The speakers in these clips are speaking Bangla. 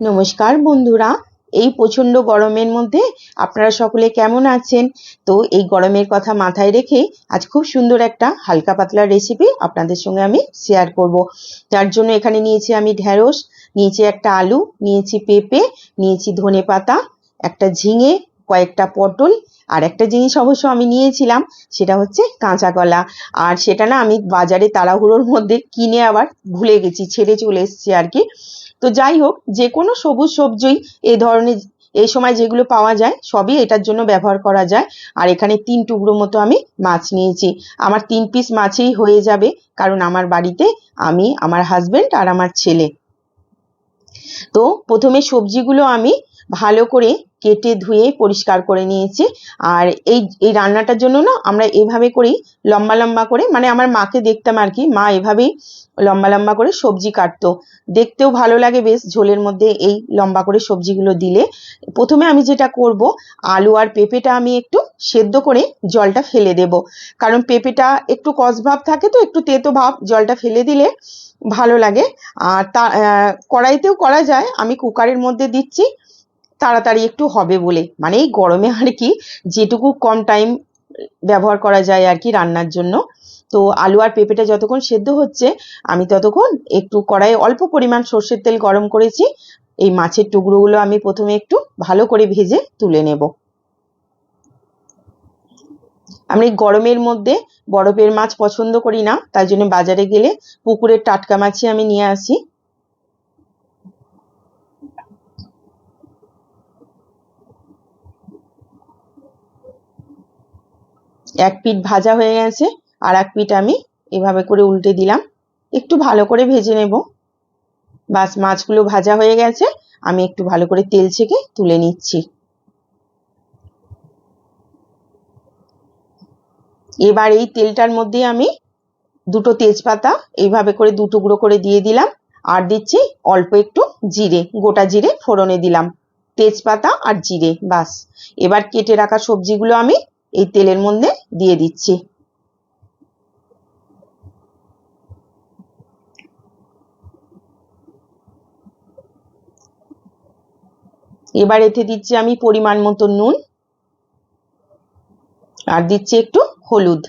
নমস্কার বন্ধুরা। এই প্রচণ্ড গরমের মধ্যে আপনারা সকলে কেমন আছেন? তো এই গরমের কথা মাথায় রেখে আজ খুব সুন্দর একটা হালকা পাতলা রেসিপি আপনাদের সঙ্গে আমি শেয়ার করব। তার জন্য এখানে নিয়েছি আমি ঢ্যাঁড়স নিয়েছি একটা আলু, নিয়েছি পেঁপে, নিয়েছি ধনে পাতা, একটা ঝিঙে, কয়েকটা পটল আর একটা জিনিস অবশ্য আমি নিয়েছিলাম, সেটা হচ্ছে কাঁচা কলা। আর সেটা না আমি বাজারে তাড়াহুড়োর মধ্যে কিনে আবার ভুলে গেছি, ছেড়ে চলে এসেছি আর কি। তো যাই হোক যে কোনো সবুজ সবজিই এ ধরনের এই সময় যেগুলো পাওয়া যায়, সবই এটার জন্য ব্যবহার করা যায়। আর এখানে তিন টুকরো মতো আমি মাছ নিয়েছি। আমার তিন পিস মাছেই হয়ে যাবে, কারণ আমার বাড়িতে আমি, আমার হাজব্যান্ড আর আমার ছেলে। তো প্রথমে সবজিগুলো আমি ভালো করে কেটে ধুয়ে পরিষ্কার করে নিয়েছি। আর এই এই রান্নাটার জন্য না আমরা এভাবে করেই লম্বা লম্বা করে মানে আমার মাকে দেখতাম আর কি, মা এভাবেই লম্বা লম্বা করে সবজি কাটতো। দেখতেও ভালো লাগে বেশ ঝোলের মধ্যে এই লম্বা করে সবজিগুলো দিলে। প্রথমে আমি যেটা করব, আলু আর পেঁপেটা আমি একটু সেদ্ধ করে জলটা ফেলে দেব। কারণ পেঁপেটা একটু কষভাব থাকে তো, একটু তেতো ভাব, জলটা ফেলে দিলে ভালো লাগে। আর তা কড়াইতেও করা যায়, আমি কুকারের মধ্যে দিচ্ছি। তাড়াতাড়ি একটু হবে বলে। মানে এই গরমে আর কি যেটুকু কম টাইম ব্যবহার করা যায় আর কি রান্নার জন্য। তো আলু আর পেঁপেটা যতক্ষণ সেদ্ধ হচ্ছে, আমি ততক্ষণ একটু কড়াইয়ে অল্প পরিমাণ সর্ষের তেল গরম করেছি। এই মাছের টুকরোগুলো আমি প্রথমে একটু ভালো করে ভেজে তুলে নেব। আমি গরমের মধ্যে বরফের মাছ পছন্দ করি না তাই জন্য বাজারে গেলে পুকুরের টাটকা মাছই আমি নিয়ে আসি। এক পিঠ ভাজা হয়ে গেছে, আর এক পিঠ আমি এভাবে করে উল্টে দিলাম। একটু ভালো করে ভেজে নেব। বাস, মাছগুলো ভাজা হয়ে গেছে, আমি একটু ভালো করে তেল ছেঁকে তুলে নিচ্ছি। এবার এই তেলটার মধ্যে আমি দুটো তেজপাতা এইভাবে করে দু টুকরো করে দিয়ে দিলাম, আর দিচ্ছি অল্প একটু জিরে, গোটা জিরে ফোড়নে দিলাম। তেজপাতা আর জিরে, বাস। এবার কেটে রাখা সবজিগুলো আমি এই তেলের মধ্যে দিয়ে দিচ্ছি। এবার এতে দিচ্ছি আমি পরিমাণ মতো নুন আর দিচ্ছি একটু হলুদ।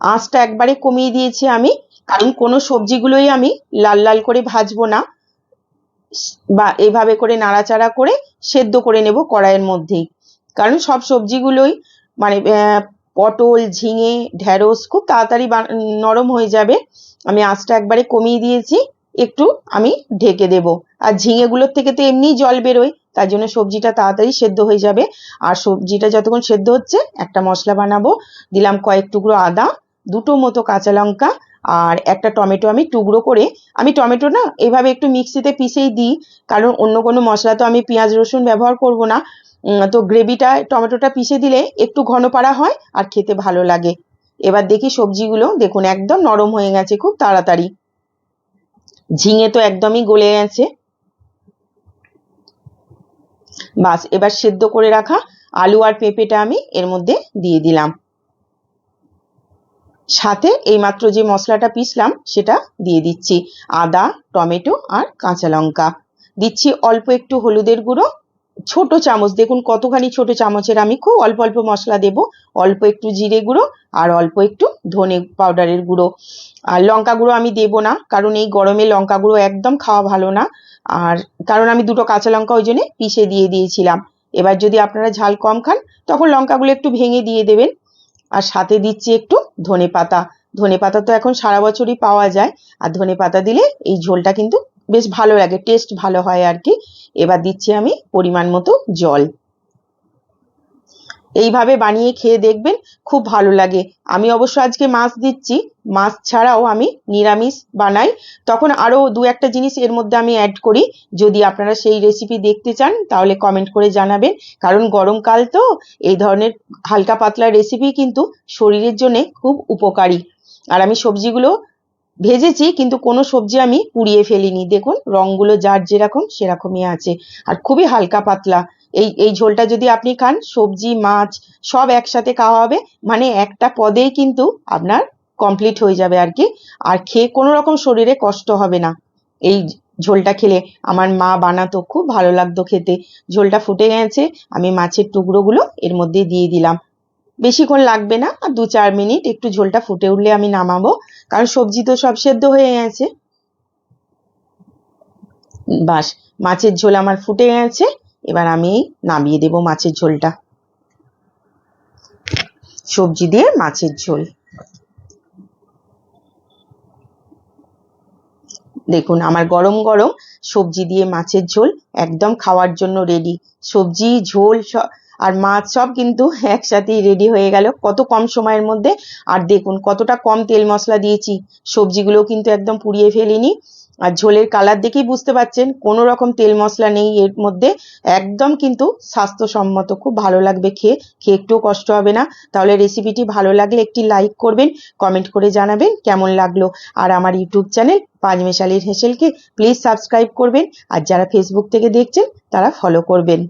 আঁচটা একবারে কমিয়ে দিয়েছি আমি, কারণ কোনো সবজিগুলোই আমি লাল লাল করে ভাজবো না বা এভাবে করে নাড়াচাড়া করে সেদ্ধ করে নেব কড়াইয়ের মধ্যেই। কারণ সব সবজিগুলোই মানে পটল, ঝিঙে ঢ্যাঁড়স খুব তাড়াতাড়ি নরম হয়ে যাবে। আমি আঁচটা একবারে কমিয়ে দিয়েছি, একটু আমি ঢেকে দেব। আর ঝিঙেগুলোর থেকে তো এমনিই জল বেরোয়, তার জন্য সবজিটা তাড়াতাড়ি সেদ্ধ হয়ে যাবে। আর সবজিটা যতক্ষণ সেদ্ধ হচ্ছে, একটা মশলা বানাবো। দিলাম কয়েক টুকরো আদা, দুটো মতো কাঁচা লঙ্কা, আর একটা টমেটো আমি টুকরো করে, আমি টমেটো না, এভাবে একটু মিক্সিতে পিষেই দিই, কারণ অন্য কোনো মশলা তো আমি পেঁয়াজ, রসুন ব্যবহার করব না। তো গ্রেভিটা, টমেটোটা পিষে দিলে একটু ঘন পাড়া হয় আর খেতে ভালো লাগে। এবার দেখি সবজিগুলো, দেখুন একদম নরম হয়ে গেছে খুব তাড়াতাড়ি। ঝিঙে তো একদমই গলে গেছে। বাস, এবার সেদ্ধ করে রাখা আলু আর পেঁপেটা আমি এর মধ্যে দিয়ে দিলাম। সাথে এইমাত্র যে মশলাটা পিসলাম সেটা দিয়ে দিচ্ছি। আদা, টমেটো আর কাঁচা লঙ্কা। দিচ্ছি অল্প একটু হলুদের গুঁড়ো ছোট চামচ, দেখুন কতখানি ছোট চামচের আমি খুব অল্প অল্প মশলা দেব। অল্প একটু জিরে গুঁড়ো আর অল্প একটু ধনে পাউডারের গুঁড়ো। আর লঙ্কা গুঁড়ো আমি দেবো না, কারণ এই গরমে লঙ্কা গুঁড়ো একদম খাওয়া ভালো না। আর কারণ আমি দুটো কাঁচা লঙ্কা ওই জন্যে পিষে দিয়ে দিয়েছিলাম। এবার যদি আপনারা ঝাল কম খান, তখন লঙ্কাগুলো একটু ভেঙে দিয়ে দেবেন। আর সাথে দিচ্ছি একটু ধনে পাতা। ধনে পাতা তো এখন সারা বছরই পাওয়া যায়। আর ধনে পাতা দিলে এই ঝোলটা কিন্তু বেশ ভালো লাগে টেস্ট ভালো হয় আর কি এবার দিচ্ছি আমি পরিমাণ মতো জল। এইভাবে বানিয়ে খেয়ে দেখবেন খুব ভালো লাগে। আমি অবশ্য আজকে মাছ দিচ্ছি, মাছ ছাড়াও আমি নিরামিষ বানাই। তখন আরও দু একটা জিনিস এর মধ্যে আমি অ্যাড করি। যদি আপনারা সেই রেসিপি দেখতে চান, তাহলে কমেন্ট করে জানাবেন। কারণ গরমকাল তো, এই ধরনের হালকা পাতলা রেসিপি কিন্তু শরীরের জন্য খুব উপকারী। আর আমি সবজিগুলো ভেজেছি, কিন্তু কোনো সবজি আমি পুড়িয়ে ফেলিনি। দেখুন, রঙগুলো যার যেরকম, সেরকমই আছে। আর খুবই হালকা পাতলা। এই এই ঝোলটা যদি আপনি খান, সবজি, মাছ, সব একসাথে খাওয়া হবে। মানে একটা পদেই কিন্তু আপনার কমপ্লিট হয়ে যাবে আর কি। আর খেয়ে কোনো রকম শরীরে কষ্ট হবে না। এই ঝোলটা খেলে আমার মা বানাতো, খুব ভালো লাগতো খেতে। ঝোলটা ফুটে গেছে, আমি মাছের টুকরোগুলো এর মধ্যে দিয়ে দিলাম। বেশিক্ষণ লাগবে না, আর দু চার মিনিট একটু ঝোলটা ফুটে উঠলে আমি নামাবো, কারণ সবজি তো সব সেদ্ধ হয়ে গেছে। বাস, মাছের ঝোল আমার ফুটে গেছে, এবার আমি নামিয়ে দেব মাছের ঝোলটা। সবজি দিয়ে মাছের ঝোল। দেখুন, আমার গরম গরম সবজি দিয়ে মাছের ঝোল একদম খাওয়ার জন্য রেডি সবজি, ঝোল আর মাছ সব কিন্তু একসাথেই রেডি হয়ে গেল। কত কম সময়ের মধ্যে? আর দেখুন, কতটা কম তেল মশলা দিয়েছি। সবজিগুলো কিন্তু একদম পুড়িয়ে ফেলিনি। আর ঝোলের কালার দেখেই বুঝতে পারছেন কোনো রকম তেল মশলা নেই এর মধ্যে। একদম কিন্তু স্বাস্থ্যসম্মত, খুব ভালো লাগবে খেয়ে। খেয়ে একটুও কষ্ট হবে না। তাহলে রেসিপিটি ভালো লাগলে একটি লাইক করবেন কমেন্ট করে জানাবেন কেমন লাগল। আর আমার ইউটিউব চ্যানেল পাঁচমেশালির হেসেলকে প্লিজ সাবস্ক্রাইব করবেন। আর যারা ফেসবুক থেকে দেখছেন, তারা ফলো করবেন।